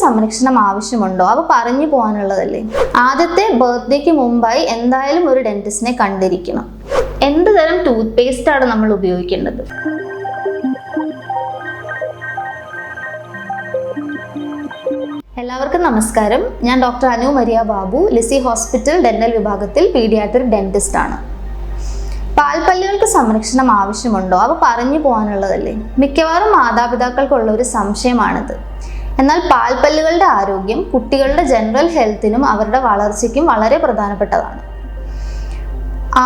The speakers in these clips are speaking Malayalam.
സംരക്ഷണം ആവശ്യമുണ്ടോ? അവ പറഞ്ഞു പോകാനുള്ളതല്ലേ? ആദ്യത്തെ ബർത്ത്ഡേക്ക് മുമ്പായി എന്തായാലും ഒരു ഡെന്റിസ്റ്റിനെ കണ്ടിരിക്കണം. എന്ത് തരം ടൂത്ത് ആണ് നമ്മൾ ഉപയോഗിക്കേണ്ടത്? എല്ലാവർക്കും നമസ്കാരം. ഞാൻ doctor Anu Maria Babu Lisie hospital dental വിഭാഗത്തിൽ പീഡിയാട്രിക് ഡെന്റിസ്റ്റ് ആണ്. പാൽപ്പല്ലുകൾക്ക് സംരക്ഷണം ആവശ്യമുണ്ടോ? അവ പറഞ്ഞു പോകാനുള്ളതല്ലേ? മിക്കവാറും മാതാപിതാക്കൾക്കുള്ള ഒരു സംശയമാണിത്. എന്നാൽ പാൽപ്പല്ലുകളുടെ ആരോഗ്യം കുട്ടികളുടെ ജനറൽ ഹെൽത്തിനും അവരുടെ വളർച്ചയ്ക്കും വളരെ പ്രധാനപ്പെട്ടതാണ്.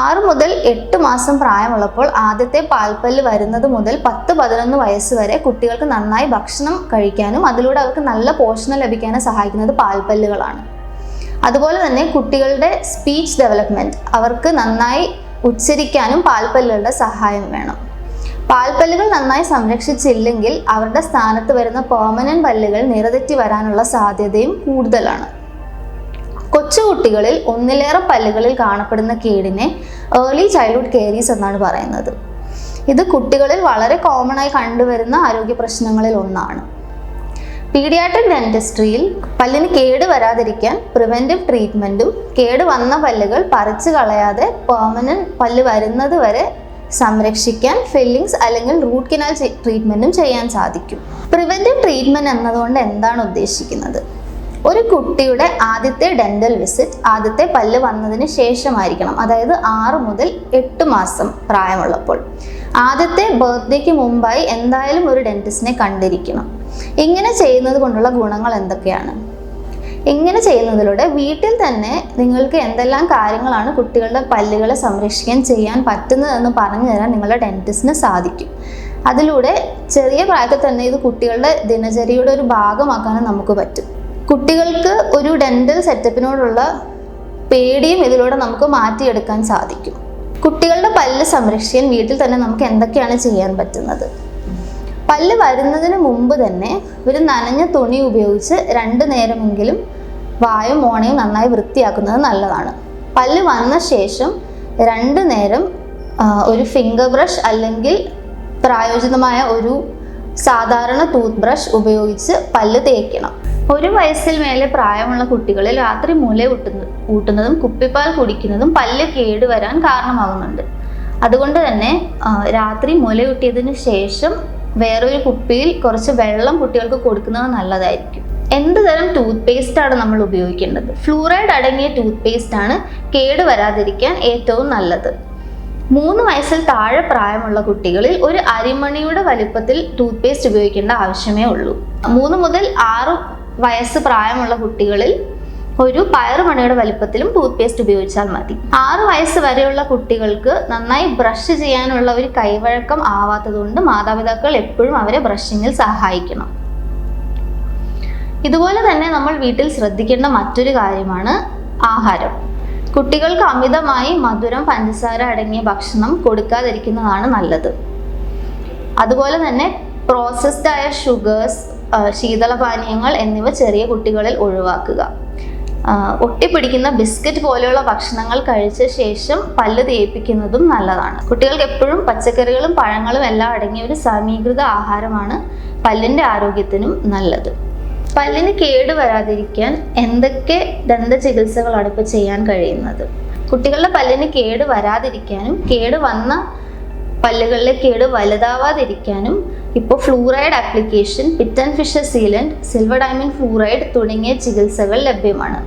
ആറ് മുതൽ എട്ട് മാസം പ്രായമുള്ളപ്പോൾ ആദ്യത്തെ പാൽപ്പല്ല് വരുന്നത് മുതൽ പത്ത് പതിനൊന്ന് വയസ്സ് വരെ കുട്ടികൾക്ക് നന്നായി ഭക്ഷണം കഴിക്കാനും അതിലൂടെ അവർക്ക് നല്ല പോഷണം ലഭിക്കാനും സഹായിക്കുന്നത് പാൽപ്പല്ലുകളാണ്. അതുപോലെ തന്നെ കുട്ടികളുടെ സ്പീച്ച് ഡെവലപ്മെന്റ് അവർക്ക് നന്നായി ഉച്ചരിക്കാനും പാൽപ്പല്ലുകളുടെ സഹായം വേണം. പാൽപ്പല്ലുകൾ നന്നായി സംരക്ഷിച്ചില്ലെങ്കിൽ അവരുടെ സ്ഥാനത്ത് വരുന്ന പെർമനന്റ് പല്ലുകൾ നിറതെറ്റി വരാനുള്ള സാധ്യതയും കൂടുതലാണ്. കൊച്ചുകുട്ടികളിൽ ഒന്നിലേറെ പല്ലുകളിൽ കാണപ്പെടുന്ന കേടിനെ ഏർലി ചൈൽഡ്ഹുഡ് കേരീസ് എന്നാണ് പറയുന്നത്. ഇത് കുട്ടികളിൽ വളരെ കോമൺ ആയി കണ്ടുവരുന്ന ആരോഗ്യ പ്രശ്നങ്ങളിൽ ഒന്നാണ്. പീഡിയാട്രിക് ഡെന്റിസ്ട്രിയിൽ പല്ലിന് കേട് വരാതിരിക്കാൻ പ്രിവെന്റീവ് ട്രീറ്റ്മെന്റും കേട് വന്ന പല്ലുകൾ പറിച്ചു കളയാതെ പെർമനന്റ് പല്ല് വരുന്നത് വരെ സംരക്ഷിക്കാൻ ഫില്ലിങ്സ് അല്ലെങ്കിൽ റൂട്ട് കനാൽ ട്രീറ്റ്മെന്റും ചെയ്യാൻ സാധിക്കും. പ്രിവെന്റീവ് ട്രീറ്റ്മെന്റ് എന്നതുകൊണ്ട് എന്താണ് ഉദ്ദേശിക്കുന്നത്? ഒരു കുട്ടിയുടെ ആദ്യത്തെ ഡെന്റൽ വിസിറ്റ് ആദ്യത്തെ പല്ല് വന്നതിന് ശേഷമായിരിക്കണം. അതായത് ആറ് മുതൽ എട്ട് മാസം പ്രായമുള്ളപ്പോൾ. ആദ്യത്തെ ബർത്ത്ഡേക്ക് മുമ്പായി എന്തായാലും ഒരു ഡെന്റിസ്റ്റിനെ കണ്ടിരിക്കണം. ഇങ്ങനെ ചെയ്യുന്നത് കൊണ്ടുള്ള ഗുണങ്ങൾ എന്തൊക്കെയാണ്? ഇങ്ങനെ ചെയ്യുന്നതിലൂടെ വീട്ടിൽ തന്നെ നിങ്ങൾക്ക് എന്തെല്ലാം കാര്യങ്ങളാണ് കുട്ടികളുടെ പല്ലുകളെ സംരക്ഷിക്കാൻ ചെയ്യാൻ പറ്റുന്നതെന്ന് പറഞ്ഞു തരാൻ നിങ്ങളുടെ ഡെന്റിസ്റ്റിന് സാധിക്കും. അതിലൂടെ ചെറിയ പ്രായത്തിൽ തന്നെ ഇത് കുട്ടികളുടെ ദിനചര്യയുടെ ഒരു ഭാഗമാക്കാനും നമുക്ക് പറ്റും. കുട്ടികൾക്ക് ഒരു ഡെന്റൽ സെറ്റപ്പിനോടുള്ള പേടിയും ഇതിലൂടെ നമുക്ക് മാറ്റിയെടുക്കാൻ സാധിക്കും. കുട്ടികളുടെ പല്ല് സംരക്ഷിക്കാൻ വീട്ടിൽ തന്നെ നമുക്ക് എന്തൊക്കെയാണ് ചെയ്യാൻ പറ്റുന്നത്? പല്ല് വരുന്നതിന് മുമ്പ് തന്നെ ഒരു നനഞ്ഞ തുണി ഉപയോഗിച്ച് രണ്ടു നേരമെങ്കിലും വായും മോണയും നന്നായി വൃത്തിയാക്കുന്നത് നല്ലതാണ്. പല്ല് വന്ന ശേഷം രണ്ട് നേരം ഒരു ഫിംഗർ ബ്രഷ് അല്ലെങ്കിൽ പ്രായോജിതമായ ഒരു സാധാരണ ടൂത്ത് ബ്രഷ് ഉപയോഗിച്ച് പല്ല് തേക്കണം. ഒരു വയസ്സിൽ മേലെ പ്രായമുള്ള കുട്ടികളിൽ രാത്രി മുല ഊട്ടുന്ന ഊട്ടുന്നതും കുപ്പിപ്പാൽ കുടിക്കുന്നതും പല്ല് കേടുവരാൻ കാരണമാകുന്നുണ്ട് അതുകൊണ്ട് തന്നെ രാത്രി മുലയൂട്ടിയതിന് ശേഷം വേറൊരു കുപ്പിയിൽ കുറച്ച് വെള്ളം കുട്ടികൾക്ക് കൊടുക്കുന്നത് നല്ലതായിരിക്കും. എന്ത് തരം ടൂത്ത് പേസ്റ്റാണ് നമ്മൾ ഉപയോഗിക്കേണ്ടത്? ഫ്ലൂറൈഡ് അടങ്ങിയ ടൂത്ത് ആണ് കേട് വരാതിരിക്കാൻ ഏറ്റവും നല്ലത്. മൂന്ന് വയസ്സിൽ താഴെ പ്രായമുള്ള കുട്ടികളിൽ ഒരു അരിമണിയുടെ വലിപ്പത്തിൽ ടൂത്ത് പേസ്റ്റ് ഉപയോഗിക്കേണ്ട ആവശ്യമേ ഉള്ളൂ. മൂന്ന് മുതൽ ആറ് വയസ്സ് പ്രായമുള്ള കുട്ടികളിൽ ഒരു പയറുമണിയുടെ വലിപ്പത്തിലും ടൂത്ത് പേസ്റ്റ് ഉപയോഗിച്ചാൽ മതി. ആറു വയസ്സ് വരെയുള്ള കുട്ടികൾക്ക് നന്നായി ബ്രഷ് ചെയ്യാനുള്ള ഒരു കൈവഴക്കം ആവാത്തതുകൊണ്ട് മാതാപിതാക്കൾ എപ്പോഴും അവരെ ബ്രഷിങ്ങിൽ സഹായിക്കണം. ഇതുപോലെ തന്നെ നമ്മൾ വീട്ടിൽ ശ്രദ്ധിക്കേണ്ട മറ്റൊരു കാര്യമാണ് ആഹാരം. കുട്ടികൾക്ക് അമിതമായി മധുരം പഞ്ചസാര അടങ്ങിയ ഭക്ഷണം കൊടുക്കാതിരിക്കുന്നതാണ് നല്ലത്. അതുപോലെ തന്നെ പ്രോസസ്ഡ് ആയ ഷുഗേഴ്സ് ശീതളപാനീയങ്ങൾ എന്നിവ ചെറിയ കുട്ടികളിൽ ഒഴിവാക്കുക. ഒട്ടിപ്പിടിക്കുന്ന ബിസ്ക്കറ്റ് പോലെയുള്ള ഭക്ഷണങ്ങൾ കഴിച്ച ശേഷം പല്ല് തേപ്പിക്കുന്നതും നല്ലതാണ്. കുട്ടികൾക്ക് എപ്പോഴും പച്ചക്കറികളും പഴങ്ങളും എല്ലാം അടങ്ങിയ ഒരു സമീകൃത ആഹാരമാണ് പല്ലിന്റെ ആരോഗ്യത്തിനും നല്ലത്. പല്ലിന് കേട് വരാതിരിക്കാൻ എന്തൊക്കെ ദന്ത ചികിത്സകളാണ് ഇപ്പോൾ ചെയ്യാൻ കഴിയുന്നത്? കുട്ടികളുടെ പല്ലിന് കേട് വരാതിരിക്കാനും കേട് വന്ന പല്ലുകളിലെ കേട് വലുതാവാതിരിക്കാനും ഇപ്പോൾ fluoride application pit and fissure sealant silver diamond fluoride തുടങ്ങിയ ചികിത്സകൾ ലഭ്യമാണ്.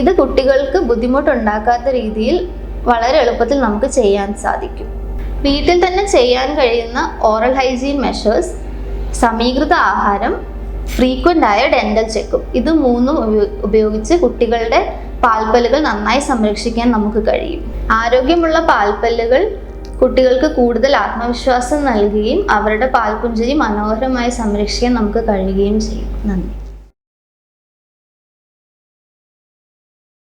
ഇത് കുട്ടികൾക്ക് ബുദ്ധിമുട്ടുണ്ടാക്കാത്ത രീതിയിൽ വളരെ എളുപ്പത്തിൽ നമുക്ക് ചെയ്യാൻ സാധിക്കും. വീട്ടിൽ തന്നെ ചെയ്യാൻ കഴിയുന്ന ഓറൽ ഹൈജീൻ മെഷേഴ്സ് സമീകൃത ആഹാരം ഫ്രീക്വന്റ് ആയ ഡെന്റൽ ചെക്കപ്പ് ഇത് മൂന്നും ഉപയോഗിച്ച് കുട്ടികളുടെ പാൽപ്പല്ലുകൾ നന്നായി സംരക്ഷിക്കാൻ നമുക്ക് കഴിയും. ആരോഗ്യമുള്ള പാൽപ്പല്ലുകൾ കുട്ടികൾക്ക് കൂടുതൽ ആത്മവിശ്വാസം നൽകുകയും അവരുടെ പാൽപുഞ്ചിരി മനോഹരമായി സംരക്ഷിക്കാൻ നമുക്ക് കഴിയുകയും ചെയ്യും. നന്ദി.